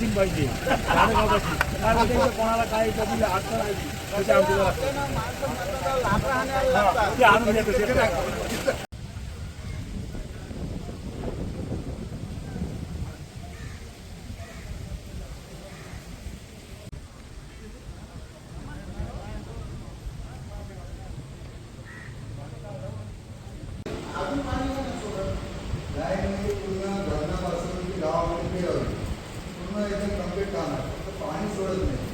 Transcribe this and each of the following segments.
Missing पाहिजे. कोणाला काय कधी अडचण आली तर ते ते आणून पूर्ण एकदम कंप्लीट काम आहे फक्त पाणी सोडत नाही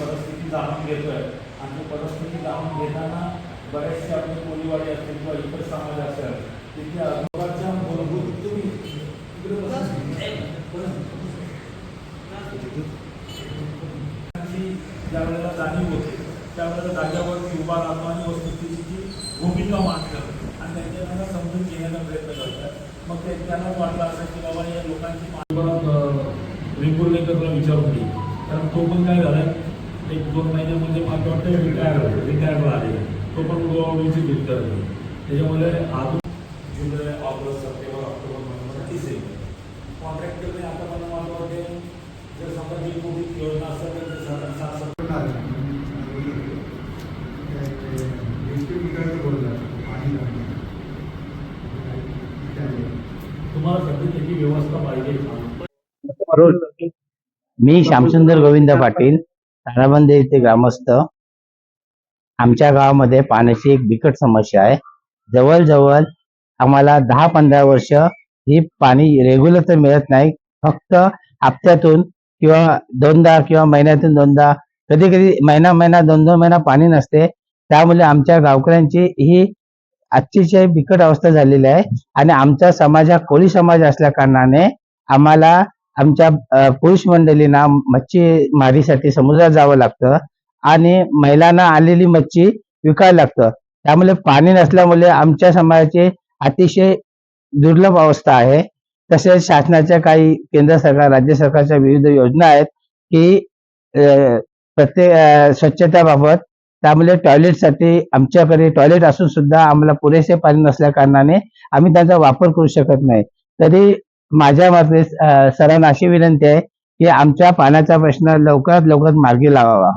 परिस्थिती जाणून घेतोय आणि परिस्थिती जाणून घेताना बऱ्याचशा आपले कोळीवाडी असतील किंवा इतर समाज असेल तिथे आजोबाच्या मूलभूत तुम्ही ज्या वेळेला जाणीव होते त्यावेळेला जाग्यावरती उभा राहतो आणि वस्तुस्थितीची भूमिका मांडतात आणि त्यांच्या समजून घेण्याचा प्रयत्न करतात. मग ते त्यांना वाटलं असं की बाबा या लोकांची परत रिंगुर्लेकरला विचारून कारण तो पण काय झालाय एक दोन महिन्यामध्ये मला वाटतं रिटायर तो पण गोवाची दूध करतो त्याच्यामुळे अजून जुलै ऑगस्ट सप्टेंबर ऑक्टोबर नोव्हेंबर तीस येईल कॉन्ट्रॅक्टरने आता मला मला वाटते जर समजा जी मोठी योजना असेल तर ते साधारण सात का? मी श्यामसुंदर गोविंद पाटील ताराबंद येथे ग्रामस्थ. आमच्या गावामध्ये पाण्याची एक बिकट समस्या आहे. जवळजवळ आम्हाला दहा पंधरा वर्ष ही पाणी रेग्युलर तर मिळत नाही. फक्त हप्त्यातून किंवा दोनदा किंवा महिन्यातून दोनदा कधी कधी महिना महिना दोन दोन महिना पाणी नसते. त्यामुळे आमच्या गावकऱ्यांची ही आजची बिकट अवस्था झालेली आहे. आणि आमचा समाज हा कोळी समाज असल्या कारणाने आम्हाला आमच्या पुरुष मंडळींना मच्छी मारीसाठी समुद्रात जावं लागतं. आणि महिलांना आलेली मच्छी विकायला लागतं. त्यामुळे पाणी नसल्यामुळे आमच्या समाजाची अतिशय दुर्लभ अवस्था आहे. तसेच शासनाच्या काही केंद्र सरकार राज्य सरकारच्या विविध योजना आहेत की प्रत्येक स्वच्छतेबाबत. त्यामुळे टॉयलेटसाठी आमच्याकडे टॉयलेट असून सुद्धा आम्हाला पुरेसे पाणी नसल्या कारणाने आम्ही त्याचा वापर करू शकत नाही. तरी माझ्या मते सरांना अशी विनंती आहे की आमच्या पाण्याचा प्रश्न लवकरात लवकर मार्गी लावावा.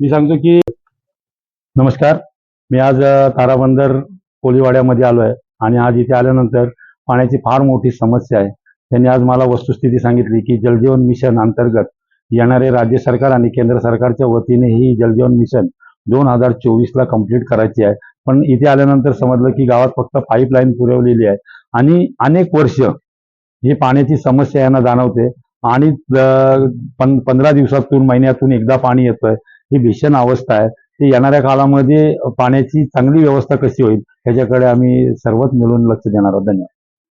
मी सांगतो की नमस्कार. मी आज ताराबंदर कोळीवाड्यामध्ये आलो आहे आणि आज इथे आल्यानंतर पाण्याची फार मोठी समस्या आहे. त्यांनी आज मला वस्तुस्थिती सांगितली की जलजीवन मिशन अंतर्गत येणारे राज्य सरकार आणि केंद्र सरकारच्या वतीने ही जलजीवन मिशन दोन हजार चोवीसला कंप्लीट करायची आहे. पण इथे आल्यानंतर समजलं की गावात फक्त पाईपलाईन पुरवलेली आहे आणि अनेक वर्ष ही पाण्याची समस्या यांना जाणवते आणि पंधरा दिवसातून महिन्यातून एकदा पाणी येतोय. ही भीषण अवस्था आहे. ती येणाऱ्या काळामध्ये पाण्याची चांगली व्यवस्था कशी होईल ह्याच्याकडे आम्ही सर्वच मिळून लक्ष देणार आहोत. धन्यवाद.